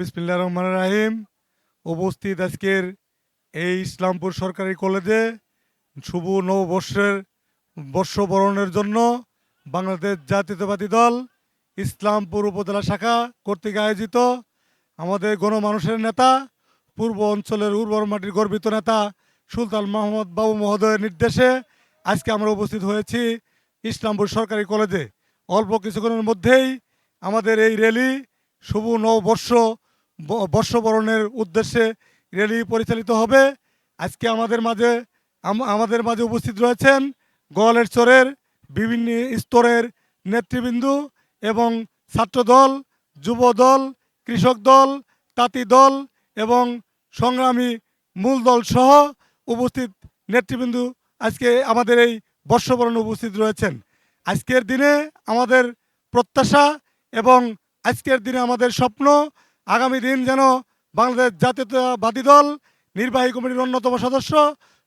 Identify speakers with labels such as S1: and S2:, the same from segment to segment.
S1: বিসমিল্লা রহমান রাহিম। উপস্থিত আজকের এই ইসলামপুর সরকারি কলেজে শুভ নববর্ষের বর্ষবরণের জন্য বাংলাদেশ জাতীয়তাবাদী দল ইসলামপুর উপজেলা শাখা কর্তৃক আয়োজিত আমাদের গণমানুষের নেতা, পূর্ব অঞ্চলের উর্বর মাটির গর্বিত নেতা সুলতান মোহাম্মদ বাবু মহোদয়ের নির্দেশে আজকে আমরা উপস্থিত হয়েছি ইসলামপুর সরকারি কলেজে। অল্প কিছুক্ষণের মধ্যেই আমাদের এই র্যালি শুভ নববর্ষ বর্ষবরণের উদ্দেশ্যে র্যালি পরিচালিত হবে। আজকে আমাদের মাঝে আমাদের মাঝে উপস্থিত রয়েছেন গোয়ালের চরের বিভিন্ন স্তরের নেতৃবৃন্দ এবং ছাত্রদল, যুবদল, কৃষক দল, তাঁতি দল এবং সংগ্রামী মূল দল সহ উপস্থিত নেতৃবৃন্দ আজকে আমাদের এই বর্ষবরণে উপস্থিত রয়েছেন। আজকের দিনে আমাদের প্রত্যাশা এবং আজকের দিনে আমাদের স্বপ্ন আগামী দিন যেন বাংলাদেশ জাতীয়তাবাদী দল, নির্বাহী কমিটির অন্যতম সদস্য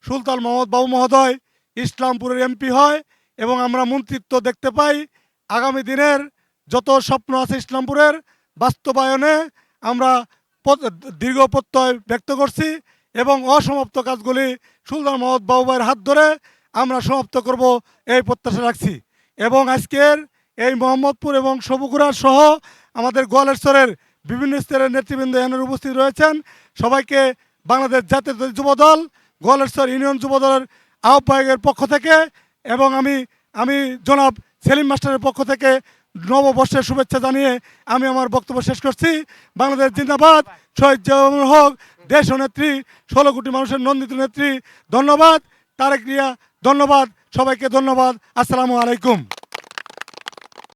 S1: সুলতান মোহাম্মদ বাবু মহোদয় ইসলামপুরের এমপি হয় এবং আমরা মন্ত্রিত্ব দেখতে পাই। আগামী দিনের যত স্বপ্ন আছে ইসলামপুরের, বাস্তবায়নে আমরা দীর্ঘ প্রত্যয় ব্যক্ত করছি এবং অসমাপ্ত কাজগুলি সুলতান মোহাম্মদ বাবু ভাইয়ের হাত ধরে আমরা সমাপ্ত করব এই প্রত্যাশা রাখছি। এবং আজকের এই মোহাম্মদপুর এবং সবুকুড়া সহ আমাদের গোয়ালেশ্বরের বিভিন্ন স্তরের নেতৃবৃন্দ এখানে উপস্থিত রয়েছেন। সবাইকে বাংলাদেশ জাতীয় যুব দল গোয়ালেশ্বর ইউনিয়ন যুব দলের আহ্বায়কের পক্ষ থেকে এবং আমি আমি জনাব সেলিম মাস্টারের পক্ষ থেকে নববর্ষের শুভেচ্ছা জানিয়ে আমি আমার বক্তব্য শেষ করছি। বাংলাদেশ জিন্দাবাদ, শহীদ জিয়াউর হক, দেশ নেত্রী, ষোলো কোটি মানুষের নন্দিত নেত্রী, ধন্যবাদ। তারেক রিয়া, ধন্যবাদ। সবাইকে ধন্যবাদ। আসসালামু আলাইকুম।